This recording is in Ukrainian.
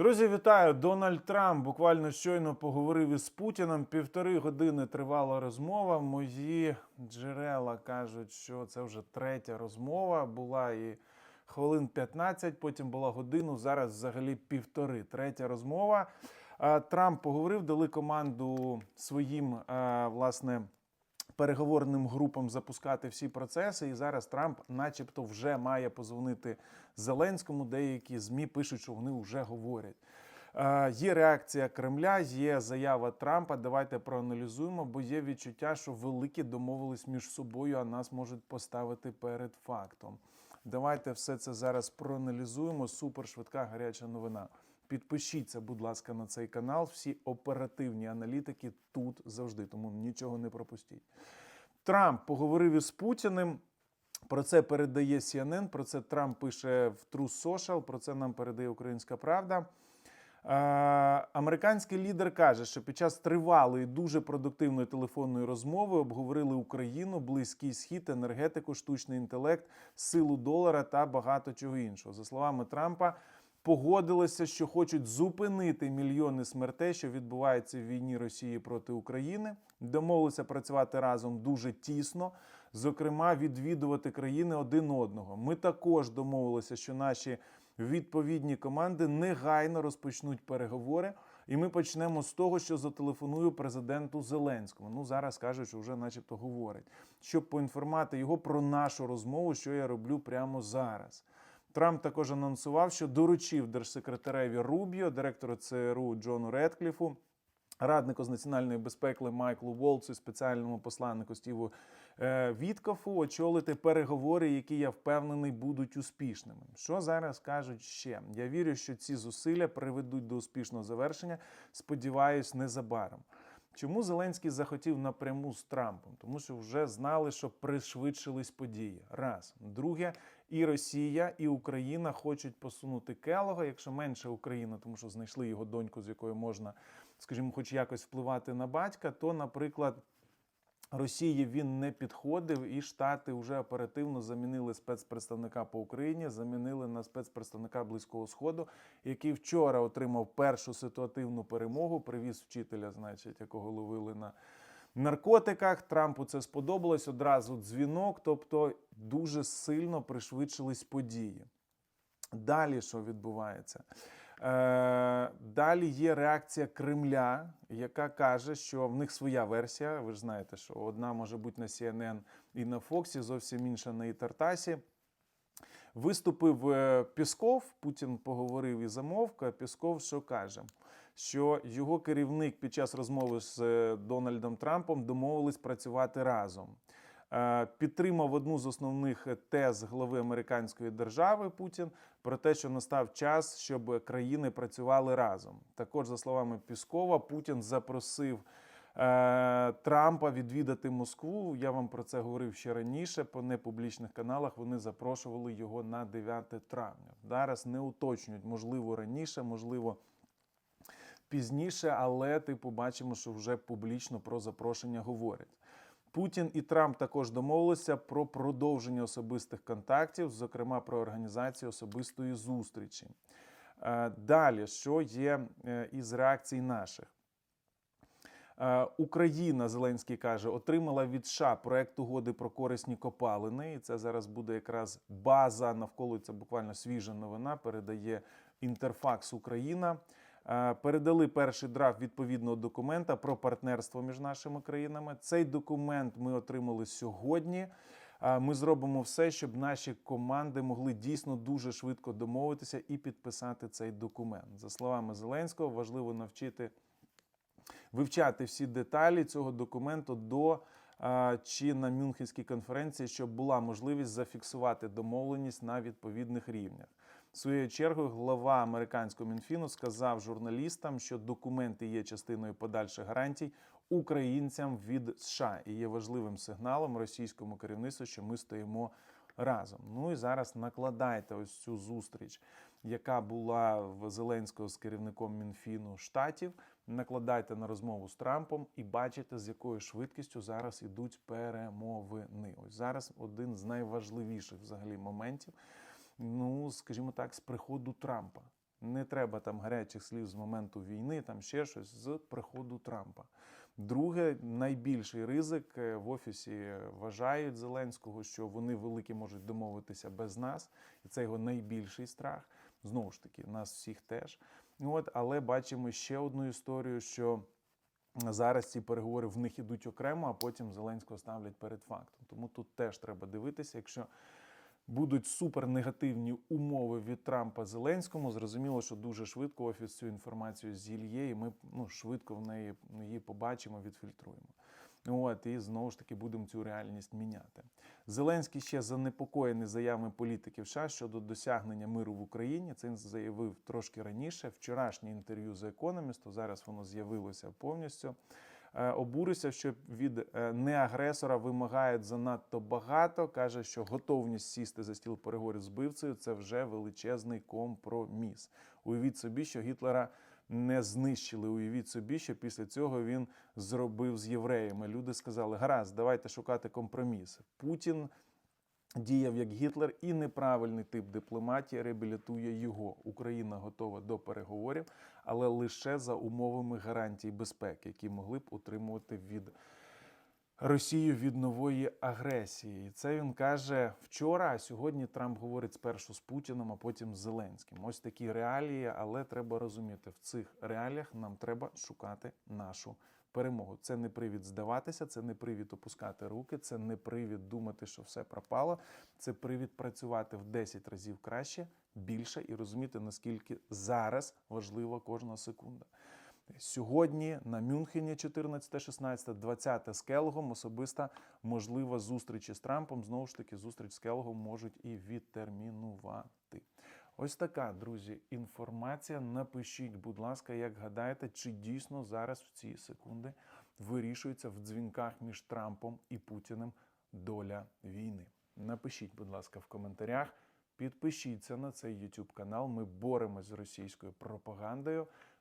Друзі, вітаю! Дональд Трамп буквально щойно поговорив із Путіним. Півтори години тривала розмова. Мої джерела кажуть, що це вже третя розмова. Була і хвилин 15, потім була годину. Зараз взагалі півтори. Третя розмова. Трамп поговорив, дали команду своїм власне. Переговорним групам запускати всі процеси, і зараз Трамп, начебто, вже має позвонити Зеленському. Деякі змі пишуть, що вони вже говорять. Е, Є реакція Кремля, є заява Трампа. Давайте проаналізуємо, бо є відчуття, що великі домовились між собою, а нас можуть поставити перед фактом. Давайте все це зараз проаналізуємо. Супер швидка гаряча новина. Підпишіться, будь ласка, на цей канал. Всі оперативні аналітики тут завжди, тому нічого не пропустіть. Трамп поговорив із Путіним. Про це передає CNN, про це Трамп пише в True Social, про це нам передає Українська Правда. Американський лідер каже, що під час тривалої, дуже продуктивної телефонної розмови обговорили Україну, Близький Схід, енергетику, штучний інтелект, силу долара та багато чого іншого. За словами Трампа, погодилися, що хочуть зупинити мільйони смертей, що відбуваються в війні Росії проти України. Домовилися працювати разом дуже тісно, зокрема, відвідувати країни один одного. Ми також домовилися, що наші відповідні команди негайно розпочнуть переговори. І ми почнемо з того, що зателефоную президенту Зеленському. Ну зараз кажуть, що вже, начебто, говорить, щоб поінформувати його про нашу розмову, що я роблю прямо зараз. Трамп також анонсував, що доручив держсекретареві Рубіо, директору ЦРУ Джону Редкліфу, раднику з національної безпеки Майклу Волцу, спеціальному посланнику Стіву е, Віткофу очолити переговори, які я впевнений будуть успішними. Що зараз кажуть ще? Я вірю, що ці зусилля приведуть до успішного завершення. Сподіваюсь, незабаром. Чому Зеленський захотів напряму з Трампом? Тому що вже знали, що пришвидшились події. Раз. Друге, і Росія, і Україна хочуть посунути Келога, якщо менше Україна, тому що знайшли його доньку, з якою можна, скажімо, хоч якось впливати на батька, то, наприклад. Росії він не підходив, і Штати вже оперативно замінили спецпредставника по Україні, замінили на спецпредставника Близького Сходу, який вчора отримав першу ситуативну перемогу. Привіз вчителя, значить, якого ловили на наркотиках. Трампу це сподобалось. Одразу дзвінок, тобто дуже сильно пришвидшились події. Далі що відбувається? Е, далі є реакція Кремля, яка каже, що в них своя версія. Ви ж знаєте, що одна може бути на CNN і на Фоксі, зовсім інша на Ітартасі. Виступив е, Пісков, Путін поговорив і замовк. а Пісков що каже? Що його керівник під час розмови з е, Дональдом Трампом домовились працювати разом. Е, Підтримав одну з основних тез глави американської держави Путін про те, що настав час, щоб країни працювали разом. Також, за словами Піскова, Путін запросив Трампа відвідати Москву. Я вам про це говорив ще раніше. По непублічних каналах вони запрошували його на 9 травня. Зараз не уточнюють, можливо, раніше, можливо. Пізніше, але типу бачимо, що вже публічно про запрошення говорять. Путін і Трамп також домовилися про продовження особистих контактів, зокрема про організацію особистої зустрічі. Е, Далі, що є е, із реакцій наших? Е, Україна, Зеленський каже, отримала від США проект угоди про корисні копалини. І це зараз буде якраз база навколо це буквально свіжа новина. Передає Інтерфакс Україна. Е, Передали перший драфт відповідного документа про партнерство між нашими країнами. Цей документ ми отримали сьогодні. Е, Ми зробимо все, щоб наші команди могли дійсно дуже швидко домовитися і підписати цей документ. За словами Зеленського, важливо навчити вивчати всі деталі цього документу до чи на Мюнхенській конференції, щоб була можливість зафіксувати домовленість на відповідних рівнях. Своєю чергою глава американського мінфіну сказав журналістам, що документи є частиною подальших гарантій українцям від США і є важливим сигналом російському керівництву, що ми стоїмо разом. Ну і зараз накладайте ось цю зустріч, яка була в Зеленського з керівником Мінфіну штатів. Накладайте на розмову з Трампом і бачите, з якою швидкістю зараз ідуть перемовини. Ось зараз один з найважливіших взагалі моментів. Ну, скажімо так, з приходу Трампа. Не треба там гарячих слів з моменту війни, там ще щось з приходу Трампа. Друге, найбільший ризик е, в офісі вважають Зеленського, що вони великі можуть домовитися без нас, і це його найбільший страх. Знову ж таки, нас всіх теж. От, але бачимо ще одну історію, що зараз ці переговори в них ідуть окремо, а потім Зеленського ставлять перед фактом. Тому тут теж треба дивитися, якщо будуть супернегативні умови від Трампа Зеленському, зрозуміло, що дуже швидко офіс цю інформацію зільє, і ми ну, швидко в неї її побачимо, відфільтруємо. От і знову ж таки будемо цю реальність міняти. Зеленський ще занепокоєний заявами політиків США щодо досягнення миру в Україні. Це він заявив трошки раніше. Вчорашнє інтерв'ю з економісту. Зараз воно з'явилося повністю. Е, Обурився, що від е, неагресора вимагають занадто багато. каже, що готовність сісти за стіл переговорів з бивцею це вже величезний компроміс. Уявіть собі, що Гітлера не знищили. Уявіть собі, що після цього він зробив з євреями. Люди сказали: гаразд, давайте шукати компроміс. Путін діяв як Гітлер, і неправильний тип дипломатії реабілітує його. Україна готова до переговорів, але лише за умовами гарантій безпеки, які могли б утримувати від. Росію від нової агресії. І це він каже вчора. А сьогодні Трамп говорить спершу з Путіном, а потім з Зеленським. Ось такі реалії, але треба розуміти, в цих реаліях нам треба шукати нашу перемогу. Це не привід здаватися, це не привід опускати руки, це не привід думати, що все пропало. Це привід працювати в 10 разів краще, більше і розуміти, наскільки зараз важлива кожна секунда. Сьогодні на Мюнхені 14, 16, 20 з Келгом особиста можлива зустріч із Трампом. Знову ж таки, зустріч з Келгом можуть і відтермінувати. Ось така, друзі, інформація. Напишіть, будь ласка, як гадаєте, чи дійсно зараз в ці секунди вирішується в дзвінках між Трампом і Путіним доля війни. Напишіть, будь ласка, в коментарях. Підпишіться на цей YouTube канал. Ми боремось з російською пропагандою.